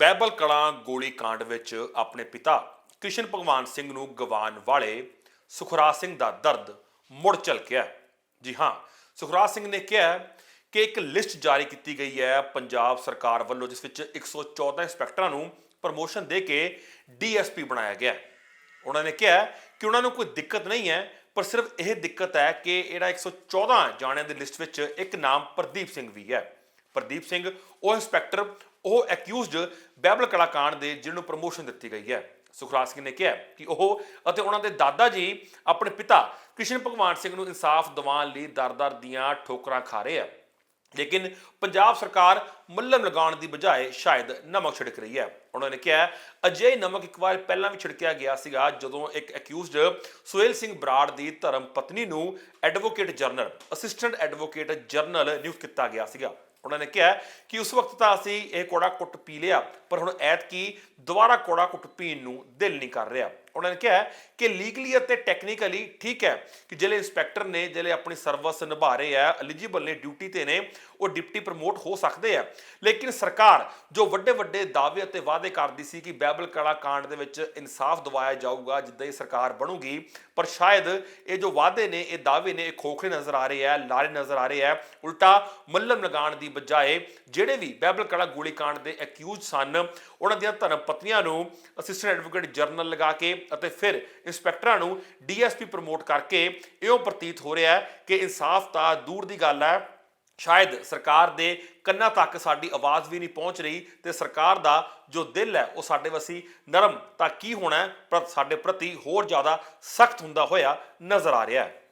ਬਹਿਬਲ ਕਲਾਂ ਗੋਲੀ ਕਾਂਡ ਵਿੱਚ ਆਪਣੇ ਪਿਤਾ ਕ੍ਰਿਸ਼ਨ ਭਗਵਾਨ ਸਿੰਘ ਨੂੰ ਗਵਾਉਣ ਵਾਲੇ ਸੁਖਰਾਜ ਸਿੰਘ ਦਾ ਦਰਦ ਮੁੜ ਝਲਕਿਆ ਜੀ ਹਾਂ, ਸੁਖਰਾਜ ਸਿੰਘ ਨੇ ਕਿਹਾ ਕਿ ਇੱਕ ਲਿਸਟ ਜਾਰੀ ਕੀਤੀ ਗਈ ਹੈ ਪੰਜਾਬ ਸਰਕਾਰ ਵੱਲੋਂ, ਜਿਸ ਵਿੱਚ 114 ਇੰਸਪੈਕਟਰਾਂ ਨੂੰ ਪ੍ਰਮੋਸ਼ਨ ਦੇ ਕੇ ਡੀਐਸਪੀ ਬਣਾਇਆ ਗਿਆ ਉਹਨਾਂ ਨੇ ਕਿਹਾ ਕਿ ਉਹਨਾਂ ਨੂੰ ਕੋਈ ਦਿੱਕਤ ਨਹੀਂ ਹੈ, ਪਰ ਸਿਰਫ ਇਹ ਦਿੱਕਤ ਹੈ ਕਿ ਜਿਹੜਾ 114 ਜਾਣਿਆਂ ਦੀ ਲਿਸਟ ਵਿੱਚ ਇੱਕ ਨਾਮ ਪ੍ਰਦੀਪ ਸਿੰਘ ਵੀ ਹੈ। ਪ੍ਰਦੀਪ ਸਿੰਘ, ਉਹ ਇੰਸਪੈਕਟਰ ਉਹ ਐਕਿਊਜ਼ਡ ਬੈਬਲ ਕਲਾਕਾਂਡ ਦੇ ਜਿਹਨੂੰ ਪ੍ਰਮੋਸ਼ਨ ਦਿੱਤੀ ਗਈ ਹੈ। ਸੁਖਰਾਜ ਸਿੰਘ ਨੇ ਕਿਹਾ ਕਿ ਉਹ ਅਤੇ ਉਹਨਾਂ ਦੇ ਦਾਦਾ ਜੀ ਆਪਣੇ ਪਿਤਾ ਕ੍ਰਿਸ਼ਨ ਭਗਵਾਨ ਸਿੰਘ ਨੂੰ ਇਨਸਾਫ ਦਿਵਾਉਣ ਲਈ ਦਰ-ਦਰ ਦੀਆਂ ਠੋਕਰਾਂ ਖਾ ਰਹੇ ਆ। ਲੇਕਿਨ ਪੰਜਾਬ ਸਰਕਾਰ ਮੱਲਮ ਲਗਾਉਣ ਦੀ ਬਜਾਏ ਸ਼ਾਇਦ ਨਮਕ ਛਿੜਕ ਰਹੀ ਹੈ। ਉਹਨਾਂ ਨੇ ਕਿਹਾ, ਅਜਿਹੇ ਨਮਕ ਇੱਕ ਵਾਰ ਪਹਿਲਾਂ ਵੀ ਛਿੜਕਿਆ ਗਿਆ ਸੀਗਾ ਜਦੋਂ ਇੱਕ ਅਕਿਊਜ਼ਡ ਸੁਹੇਲ ਸਿੰਘ ਬਰਾੜ ਦੀ ਧਰਮ ਪਤਨੀ ਨੂੰ advocate general assistant advocate general ਨਿਯੁਕਤ ਕੀਤਾ ਗਿਆ ਸੀਗਾ। ਉਹਨਾਂ ਨੇ ਕਿਹਾ ਕਿ ਉਸ ਵਕਤ ਤਾਂ ਅਸੀਂ ਇਹ ਕੋੜਾ ਕੁੱਟ ਪੀ ਲਿਆ, ਪਰ ਹੁਣ ਐਤਕੀ ਦੁਬਾਰਾ ਕੋੜਾ ਕੁੱਟ ਪੀਣ ਨੂੰ ਦਿਲ ਨਹੀਂ ਕਰ ਰਿਹਾ। ਉਹਨਾਂ ਨੇ ਕਿਹਾ ਕਿ ਲੀਗਲੀ ਅਤੇ ਟੈਕਨੀਕਲੀ ਠੀਕ ਹੈ ਕਿ ਜਿਹੜੇ ਇੰਸਪੈਕਟਰ ਨੇ, ਜਿਹੜੇ ਆਪਣੀ ਸਰਵਿਸ ਨਿਭਾ ਰਹੇ ਆ ਐਲੀਜੀਬਲ ਨੇ ਡਿਊਟੀ ਤੇ ਨੇ, ਉਹ ਡਿਪਟੀ ਪ੍ਰਮੋਟ ਹੋ ਸਕਦੇ ਆ। ਲੇਕਿਨ ਸਰਕਾਰ ਜੋ ਵੱਡੇ ਵੱਡੇ ਦਾਅਵੇ ਅਤੇ ਵਾਅਦੇ ਕਰਦੀ ਸੀ ਕਿ ਬੈਬਲ ਕਲਾ ਕਾਂਡ ਦੇ ਵਿੱਚ ਇਨਸਾਫ ਦਿਵਾਇਆ ਜਾਊਗਾ, ਜਿੱਦਾਂ ਹੀ ਸਰਕਾਰ ਬਣੂਗੀ, ਪਰ ਸ਼ਾਇਦ ਇਹ ਜੋ ਵਾਅਦੇ ਨੇ, ਇਹ ਦਾਅਵੇ ਨੇ, ਇਹ ਖੋਖਲੇ ਨਜ਼ਰ ਆ ਰਹੇ ਆ, ਲਾਰੇ ਨਜ਼ਰ ਆ ਰਹੇ ਆ, ਉਲਟਾ ਮੱਲਮ ਲਗਾਉਣ ਦੀ ਬਜਾਏ ਜਿਹੜੇ ਵੀ ਬੈਬਲ ਕਲਾ ਗੋਲੀਕਾਂਡ ਦੇ ਅਕਿਊਜ਼ ਸਨ, ਉਹਨਾਂ ਦੀਆਂ ਧਰਮ ਪਤਨੀਆਂ ਨੂੰ ਅਸਿਸਟੈਂਟ ਐਡਵੋਕੇਟ ਜਨਰਲ ਲਗਾ ਕੇ ਅਤੇ ਫਿਰ ਇੰਸਪੈਕਟਰਾਂ ਨੂੰ ਡੀਐਸਪੀ ਪ੍ਰਮੋਟ ਕਰਕੇ ਇਉਂ ਪ੍ਰਤੀਤ ਹੋ ਰਿਹਾ ਹੈ ਕਿ ਇਨਸਾਫ ਤਾਂ ਦੂਰ ਦੀ ਗੱਲ ਹੈ। ਸ਼ਾਇਦ ਸਰਕਾਰ ਦੇ ਕੰਨਾਂ ਤੱਕ ਸਾਡੀ ਆਵਾਜ਼ ਵੀ ਨਹੀਂ ਪਹੁੰਚ ਰਹੀ ਤੇ ਸਰਕਾਰ ਦਾ ਜੋ ਦਿਲ ਹੈ ਉਹ ਸਾਡੇ ਵਸੀ ਨਰਮ ਤਾਂ ਕੀ ਹੋਣਾ ਹੈ, ਪਰ ਸਾਡੇ ਪ੍ਰਤੀ ਹੋਰ ਜ਼ਿਆਦਾ ਸਖਤ ਹੁੰਦਾ ਹੋਇਆ ਨਜ਼ਰ ਆ ਰਿਹਾ ਹੈ।